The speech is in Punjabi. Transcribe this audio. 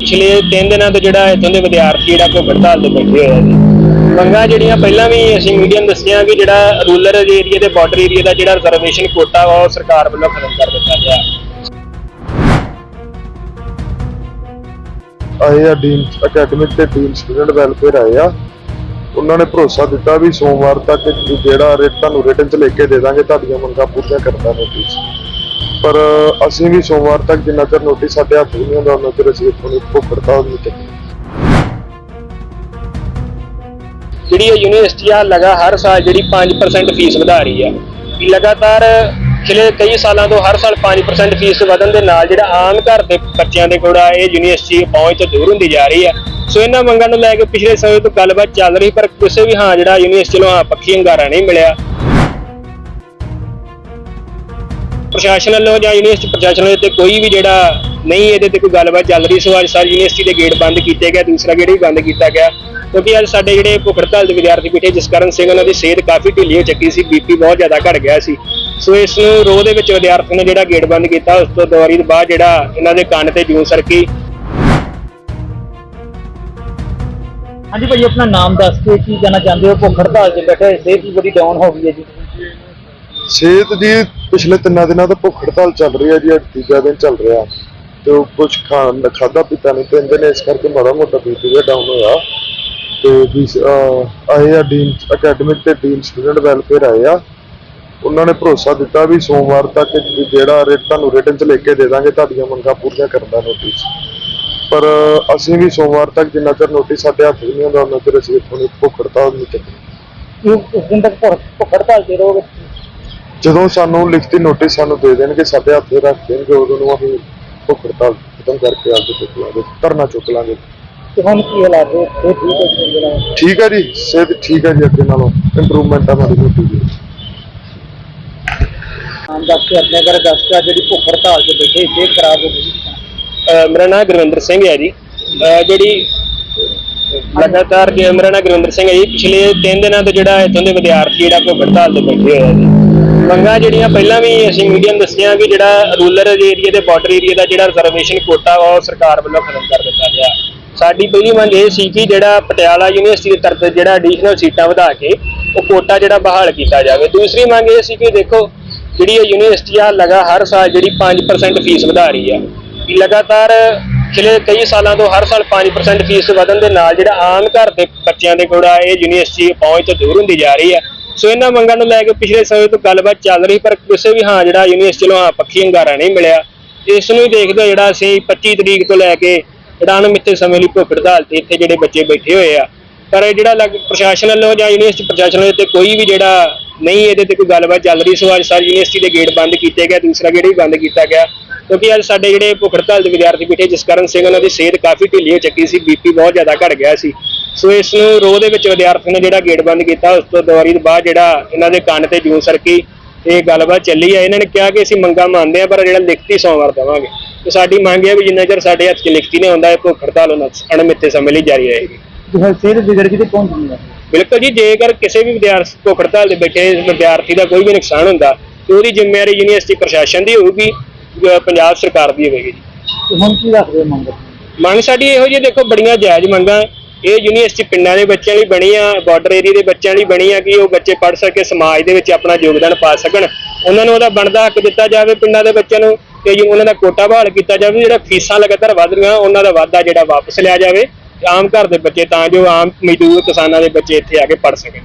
ਪਿਛਲੇ 3 ਦਿਨਾਂ ਤੋਂ ਜਿਹੜਾ ਇੱਥੋਂ ਦੇ ਵਿਦਿਆਰਥੀ ਜਿਹੜਾ ਭੁੱਖ ਹੜਤਾਲ ਤੇ ਬੈਠੇ ਹੋਏ ਆ ਜੀ ਮੰਗਾਂ ਜਿਹੜੀਆਂ ਪਹਿਲਾਂ ਵੀ ਅਸੀਂ ਮੀਡੀਆ ਨੂੰ ਦੱਸੀਆਂ ਕਿ ਜਿਹੜਾ ਰੂਰਲ ਏਰੀਆ ਤੇ ਬਾਰਡਰ ਏਰੀਆ ਦਾ ਜਿਹੜਾ ਰਿਜ਼ਰਵੇਸ਼ਨ ਕੋਟਾ ਵਾ, ਉਹ ਸਰਕਾਰ ਵੱਲੋਂ ਖਤਮ ਕਰ ਦਿੱਤਾ ਗਿਆ। ਆਏ ਆ ਡੀਨ ਅਕੈਡਮਿਕ ਤੇ ਡੀਨ ਸਟੂਡੈਂਟ ਵੈਲਫੇਅਰ ਆਏ ਆ। ਉਹਨਾਂ ਨੇ ਭਰੋਸਾ ਦਿੱਤਾ ਵੀ ਸੋਮਵਾਰ ਤੱਕ ਜਿਹੜਾ ਰੇਟ ਤੁਹਾਨੂੰ ਰਿਟਨ ਚ ਲਿਖ ਕੇ ਦੇ ਦਾਂਗੇ, ਤੁਹਾਡੀਆਂ ਮੰਗਾਂ ਪੂਰੀਆਂ ਕਰਦਾ ਨੋਟਿਸ ਪਰ ਅਸੀਂ ਵੀ ਸੋਮਵਾਰ ਤੱਕ ਜਿੰਨਾ ਚਿਰ ਨੋਟਿਸ ਸਾਡੇ ਹੱਥ ਨਹੀਂ ਹੁੰਦਾ ਉਹਨਾਂ ਚਿਰ ਅਸੀਂ ਇੱਥੋਂ ਭੁੱਖ ਹੜਤਾਲ ਨਹੀਂ ਚੱਕਣੀ ਜਿਹੜੀ ਇਹ ਯੂਨੀਵਰਸਿਟੀ ਆ, ਲਗਾ ਹਰ ਸਾਲ ਜਿਹੜੀ 5% ਫੀਸ ਵਧਾ ਰਹੀ ਆ। ਵੀ ਲਗਾਤਾਰ ਪਿਛਲੇ ਕਈ ਸਾਲਾਂ ਤੋਂ ਹਰ ਸਾਲ 5% ਫੀਸ ਵਧਣ ਦੇ ਨਾਲ ਜਿਹੜਾ ਆਮ ਘਰ ਦੇ ਬੱਚਿਆਂ ਦੇ ਕੋਲ ਆ, ਇਹ ਯੂਨੀਵਰਸਿਟੀ ਪਹੁੰਚ ਤੋਂ ਦੂਰ ਹੁੰਦੀ ਜਾ ਰਹੀ ਆ। ਸੋ ਇਹਨਾਂ ਮੰਗਾਂ ਨੂੰ ਲੈ ਕੇ ਪਿਛਲੇ ਸਮੇਂ ਤੋਂ ਗੱਲਬਾਤ ਚੱਲ ਰਹੀ, ਪਰ ਕਿਸੇ ਵੀ ਹਾਂ ਜਿਹੜਾ ਯੂਨੀਵਰਸਿਟੀ ਨੂੰ ਹਾਂ ਪੱਖੀ ਹੰਗਾਰਾ ਨਹੀਂ ਮਿਲਿਆ। ਪ੍ਰਸ਼ਾਸਨ ਵੱਲੋਂ ਜਾਂ ਯੂਨੀਵਰਸਿਟੀ ਪ੍ਰਸ਼ਾਸਨ ਵੱਲੋਂ ਤੇ ਕੋਈ ਵੀ ਜਿਹੜਾ ਨਹੀਂ ਇਹਦੇ ਤੇ ਕੋਈ ਗੱਲਬਾਤ ਚੱਲ ਰਹੀ, ਸੋ ਅੱਜ ਸਾਰੀ ਯੂਨੀਵਰਸਿਟੀ ਦੇ ਗੇਟ ਬੰਦ ਕੀਤੇ ਗਏ, ਦੂਸਰਾ ਗੇਟ ਵੀ ਬੰਦ ਕੀਤਾ ਗਿਆ। ਕਿਉਂਕਿ ਅੱਜ ਸਾਡੇ ਜਿਹੜੇ ਭੁੱਖ ਦੇ ਵਿਦਿਆਰਥੀ ਬੈਠੇ, ਜਸਕਰਨ ਸਿੰਘ ਉਹਨਾਂ ਦੀ ਸਿਹਤ ਕਾਫੀ ਢਿੱਲੀ ਹੋ ਚੱਕੀ ਸੀ, ਬੀਪੀ ਬਹੁਤ ਜ਼ਿਆਦਾ ਘਟ ਗਿਆ ਸੀ। ਸੋ ਇਸ ਨੂੰ ਰੋਹ ਦੇ ਵਿੱਚ ਵਿਦਿਆਰਥੀਆਂ ਨੇ ਜਿਹੜਾ ਗੇਟ ਬੰਦ ਕੀਤਾ, ਉਸ ਤੋਂ ਦਵਾਰੀ ਤੋਂ ਬਾਅਦ ਜਿਹੜਾ ਇਹਨਾਂ ਦੇ ਕੰਨ ਤੇ ਜੂੰ ਸਰਕੀ। ਹਾਂਜੀ ਭਾਈ, ਆਪਣਾ ਨਾਮ ਦੱਸ ਕੇ ਕੀ ਕਹਿਣਾ ਚਾਹੁੰਦੇ ਹੋ? ਭੁੱਖ ਹੜਤਾਲ ਚ ਬੈਠੇ ਸਿਹਤ ਵੀ ਬੜੀ ਡਾਊਨ ਹੋ ਗਈ ਹੈ ਜੀ। ਸਿਹਤ ਜੀ, ਪਿਛਲੇ ਤਿੰਨਾਂ ਦਿਨਾਂ ਤੋਂ ਭੁੱਖ ਹੜਤਾਲ ਚੱਲ ਰਹੀ ਹੈ ਜੀ, ਅੱਜ ਤੀਜਾ ਦਿਨ ਚੱਲ ਰਿਹਾ। ਤੇ ਉਹ ਕੁਝ ਖਾਣ ਖਾਦਾ ਪੀਤਾ ਨਹੀਂ ਪੈਂਦੇ ਨੇ ਇਸ ਕਰਕੇ ਮਾੜਾ ਮੋਟਾ ਬੀਪੀ ਵੀ ਡਾਊਨ ਹੋਇਆ। ਤੇ ਵੀ ਆਏ ਆ ਡੀਨ ਅਕੈਡਮਿਕ ਤੇ ਡੀਨ ਸਟੂਡੈਂਟ ਵੈਲਫੇਅਰ ਆਏ ਆ। ਉਹਨਾਂ ਨੇ ਭਰੋਸਾ ਦਿੱਤਾ ਵੀ ਸੋਮਵਾਰ ਤੱਕ ਜਿਹੜਾ ਰੇਟ ਤੁਹਾਨੂੰ ਰਿਟਨ ਚ ਲੈ ਕੇ ਦੇ ਦਾਂਗੇ, ਤੁਹਾਡੀਆਂ ਮੰਗਾਂ ਪੂਰੀਆਂ ਕਰਨ ਦਾ ਨੋਟਿਸ ਪਰ, ਅਸੀਂ ਵੀ ਸੋਮਵਾਰ ਤੱਕ ਜਿੰਨਾ ਚਿਰ ਨੋਟਿਸ ਸਾਡੇ ਹੱਥ ਨਹੀਂ ਹੁੰਦਾ ਉਹਨਾਂ ਚਿਰ ਅਸੀਂ ਇੱਥੋਂ ਭੁੱਖ ਹੜਤਾਲ ਨਹੀਂ ਚੱਕਣੀ ਕੀ ਉਸ ਤੱਕ ਭੁੱਖ ਹੜਤਾਲ 'ਤੇ ਰਹੋਗੇ। ਜਦੋਂ ਸਾਨੂੰ ਲਿਖਤੀ ਨੋਟਿਸ ਸਾਨੂੰ ਦੇ ਦੇਣਗੇ ਸਾਡੇ ਹੱਥ 'ਚ ਰੱਖ ਦੇਣਗੇ ਉਦੋਂ ਨੂੰ ਅਸੀਂ ਭੁੱਖ ਹੜਤਾਲ ਖਤਮ ਕਰਕੇ ਆਪਦੇ ਚੁੱਕ ਲਾਂਗੇ ਧਰਨਾ ਚੁੱਕ ਲਾਂਗੇ। ਤੇ ਹੁਣ ਕੀ ਹਾਲਾਤ ਹੈ ਇਹ ਠੀਕ ਹੈ ਜੀ ਠੀਕ ਹੈ ਜੀ ਸਿਹਤ ਠੀਕ ਹੈ ਜੀ ਅੱਗੇ ਨਾਲੋਂ ਇੰਪਰੂਵਮੈਂਟ ਆ ਮਾੜੀ ਮੋਟੀ ਜੀ। ਨਾਮ ਦੱਸ ਕੇ ਆਪਣੇ ਬਾਰੇ ਦੱਸ ਕੇ ਜਿਹੜੀ ਭੁੱਖ ਹੜਤਾਲ 'ਤੇ ਬੈਠੇ ਸਿਹਤ ਖਰਾਬ ਹੋ ਗਈ। ਅਹ ਮੇਰਾ ਨਾਮ ਗੁਰਵਿੰਦਰ ਸਿੰਘ ਹੈ ਜੀ। ਅਹ ਜਿਹੜੀ ਲਗਾਤਾਰ ਜੇ ਮੇਰਾ ਨਾਮ ਗੁਰਵਿੰਦਰ ਸਿੰਘ ਹੈ ਜੀ? ਪਿਛਲੇ 3 ਦਿਨਾਂ ਤੋਂ ਜਿਹੜਾ ਇੱਥੋਂ ਦੇ ਵਿਦਿਆਰਥੀ ਜਿਹੜਾ ਭੁੱਖ ਹੜਤਾਲ ਤੇ ਬੈਠੇ ਹੋਏ ਆ ਜੀ। ਮੰਗਾਂ ਜਿਹੜੀਆਂ ਪਹਿਲਾਂ ਵੀ ਅਸੀਂ ਮੀਡੀਆ ਨੂੰ ਦੱਸੀਆਂ ਵੀ ਜਿਹੜਾ ਰੂਰਲ ਏਰੀਆ ਦੇ ਬਾਰਡਰ ਏਰੀਆ ਦਾ ਜਿਹੜਾ ਰਿਜ਼ਰਵੇਸ਼ਨ ਕੋਟਾ ਵਾ, ਉਹ ਸਰਕਾਰ ਵੱਲੋਂ ਖਤਮ ਕਰ ਦਿੱਤਾ ਗਿਆ। ਸਾਡੀ ਪਹਿਲੀ ਮੰਗ ਇਹ ਸੀ ਕਿ ਜਿਹੜਾ ਪਟਿਆਲਾ ਯੂਨੀਵਰਸਿਟੀ ਦੇ ਤਰਫ ਜਿਹੜਾ ਐਡੀਸ਼ਨਲ ਸੀਟਾਂ ਵਧਾ ਕੇ ਉਹ ਕੋਟਾ ਜਿਹੜਾ ਬਹਾਲ ਕੀਤਾ ਜਾਵੇ। ਦੂਸਰੀ ਮੰਗ ਇਹ ਸੀ ਕਿ ਦੇਖੋ, ਜਿਹੜੀ ਇਹ ਯੂਨੀਵਰਸਿਟੀ ਆ, ਲਗਾ ਹਰ ਸਾਲ ਜਿਹੜੀ 5% ਫੀਸ ਵਧਾ ਰਹੀ ਆ। ਲਗਾਤਾਰ ਪਿਛਲੇ ਕਈ ਸਾਲਾਂ ਤੋਂ ਹਰ ਸਾਲ 5% ਫੀਸ ਵਧਣ ਦੇ ਨਾਲ ਜਿਹੜਾ ਆਮ ਘਰ ਦੇ ਬੱਚਿਆਂ ਦੇ ਕੋਲ ਆ, ਇਹ ਯੂਨੀਵਰਸਿਟੀ ਪਹੁੰਚ ਤੋਂ ਦੂਰ ਹੁੰਦੀ ਜਾ ਰਹੀ ਹੈ ਸੋ ਇਹਨਾਂ ਮੰਗਾਂ ਨੂੰ ਲੈ ਕੇ ਪਿਛਲੇ ਸਮੇਂ ਤੋਂ ਗੱਲਬਾਤ ਚੱਲ ਰਹੀ, ਪਰ ਕਿਸੇ ਵੀ ਹਾਂ ਜਿਹੜਾ ਯੂਨੀਵਰਸਿਟੀ ਨੂੰ ਹਾਂ ਪੱਖੀ ਹੰਗਾਰਾ ਨਹੀਂ ਮਿਲਿਆ। ਇਸ ਨੂੰ ਹੀ ਦੇਖਦੇ ਹੋਏ ਜਿਹੜਾ ਅਸੀਂ 25 ਤਰੀਕ ਤੋਂ ਲੈ ਕੇ ਜਿਹੜਾ ਅਣਮਿੱਥੇ ਸਮੇਂ ਲਈ ਭੁੱਖ ਹੜਤਾਲ ਤੇ ਇੱਥੇ ਜਿਹੜੇ ਬੱਚੇ ਬੈਠੇ ਹੋਏ ਆ। ਪਰ ਇਹ ਜਿਹੜਾ ਲੱਗ ਪ੍ਰਸ਼ਾਸਨ ਵੱਲੋਂ ਜਾਂ ਯੂਨੀਵਰਸਿਟੀ ਪ੍ਰਸ਼ਾਸਨ ਵੱਲੋਂ ਤੇ ਕੋਈ ਵੀ ਜਿਹੜਾ ਨਹੀਂ ਇਹਦੇ ਤੇ ਕੋਈ ਗੱਲਬਾਤ ਚੱਲ ਰਹੀ, ਸੋ ਅੱਜ ਸਾਰੀ ਯੂਨੀਵਰਸਿਟੀ ਦੇ ਗੇਟ ਬੰਦ ਕੀਤੇ ਗਏ, ਦੂਸਰਾ ਗੇਟ ਵੀ ਬੰਦ ਕੀਤਾ ਗਿਆ। ਕਿਉਂਕਿ ਅੱਜ ਸਾਡੇ ਜਿਹੜੇ ਭੁੱਖ ਹੜਤਾਲ ਦੇ ਵਿਦਿਆਰਥੀ ਬੈਠੇ ਜਸਕਰਨ ਸਿੰਘ ਉਹਨਾਂ ਦੀ ਸਿਹਤ ਕਾਫੀ ਢਿੱਲੀ ਹੋ ਚੱਕੀ ਸੀ ਬੀਪੀ ਬਹੁਤ ਜ਼ਿਆਦਾ ਘਟ ਗਿਆ ਸੀ। ਸੋ ਇਸ ਨੂੰ ਰੋਹ ਦੇ ਵਿੱਚ ਵਿਦਿਆਰਥੀ ਨੇ ਜਿਹੜਾ ਗੇਟ ਬੰਦ ਕੀਤਾ ਉਸ ਤੋਂ ਦਵਾਰੀ ਤੋਂ ਬਾਅਦ ਜਿਹੜਾ ਇਹਨਾਂ ਦੇ ਕੰਨ ਤੇ ਜੂੰ ਸਰਕੀ ਤੇ ਗੱਲਬਾਤ ਚੱਲੀ ਆ। ਇਹਨਾਂ ਨੇ ਕਿਹਾ ਕਿ ਅਸੀਂ ਮੰਗਾਂ ਮੰਨਦੇ ਆ ਪਰ ਜਿਹੜਾ ਲਿਖਤੀ ਸੋਮਵਾਰ ਦੇਵਾਂਗੇ। ਤੇ ਸਾਡੀ ਮੰਗ ਹੈ ਵੀ ਜਿੰਨਾ ਚਿਰ ਸਾਡੇ ਹੱਥ 'ਚ ਲਿਖਤੀ ਨਹੀਂ ਹੁੰਦਾ ਇਹ ਭੁੱਖ ਹੜਤਾਲ ਉਹਨਾਂ ਅਣਮਿੱਥੇ ਸਮੇਂ ਲਈ ਜਾਰੀ ਰਹੇਗੀ। ਜੇ ਸਿਹਤ ਵਿਗੜ ਗਈ ਤੇ ਗਈ ਹੈ ਬਿਲਕੁਲ ਜੀ ਜੇਕਰ ਕਿਸੇ ਵੀ ਵਿਦਿਆਰਥੀ ਭੁੱਖ ਹੜਤਾਲ ਦੇ ਬੈਠੇ ਵਿਦਿਆਰਥੀ ਦਾ ਕੋਈ ਵੀ ਨੁਕਸਾਨ ਹੁੰਦਾ ਤੇ ਉਹਦੀ ਜ਼ਿੰਮੇਵਾਰੀ ਯੂਨੀਵਰਸਿਟੀ ਪ੍ਰਸ਼ਾਸਨ ਦੀ ਹੋਊਗੀ। ਅਹ ਪੰਜਾਬ ਸਰਕਾਰ ਦੀ ਹੋਵੇਗੀ ਜੀ। ਤੇ ਹੁਣ ਕੀ ਰੱਖਦੇ ਹੋ ਮੰਗ? ਮੰਗ ਸਾਡੀ ਇਹੋ ਜਿਹੀ ਦੇਖੋ ਬੜੀਆਂ ਜਾਇਜ਼ ਮੰਗਾਂ। ਇਹ ਯੂਨੀਵਰਸਿਟੀ ਪਿੰਡਾਂ ਦੇ ਬੱਚਿਆਂ ਲਈ ਬਣੀ ਆ ਬਾਰਡਰ ਏਰੀਆ ਦੇ ਬੱਚਿਆਂ ਲਈ ਬਣੀ ਆ ਕਿ ਉਹ ਬੱਚੇ ਪੜ੍ਹ ਸਕੇ ਸਮਾਜ ਦੇ ਵਿੱਚ ਆਪਣਾ ਯੋਗਦਾਨ ਪਾ ਸਕਣ। ਉਹਨਾਂ ਨੂੰ ਉਹਦਾ ਬਣਦਾ ਹੱਕ ਦਿੱਤਾ ਜਾਵੇ ਪਿੰਡਾਂ ਦੇ ਬੱਚਿਆਂ ਨੂੰ ਤੇ ਜੀ ਉਹਨਾਂ ਦਾ ਕੋਟਾ ਬਹਾਲ ਕੀਤਾ ਜਾਵੇ ਜਿਹੜਾ ਫੀਸਾਂ ਲਗਾਤਾਰ ਵਧ ਰਹੀਆਂ ਉਹਨਾਂ ਦਾ ਵਾਧਾ ਜਿਹੜਾ ਵਾਪਸ ਲਿਆ ਜਾਵੇ। ਆਮ ਘਰ ਦੇ ਬੱਚੇ ਤਾਂ ਜੋ ਆਮ ਮਜ਼ਦੂਰ ਕਿਸਾਨਾਂ ਦੇ ਬੱਚੇ ਇੱਥੇ ਆ ਕੇ ਪੜ੍ਹ ਸਕਣ।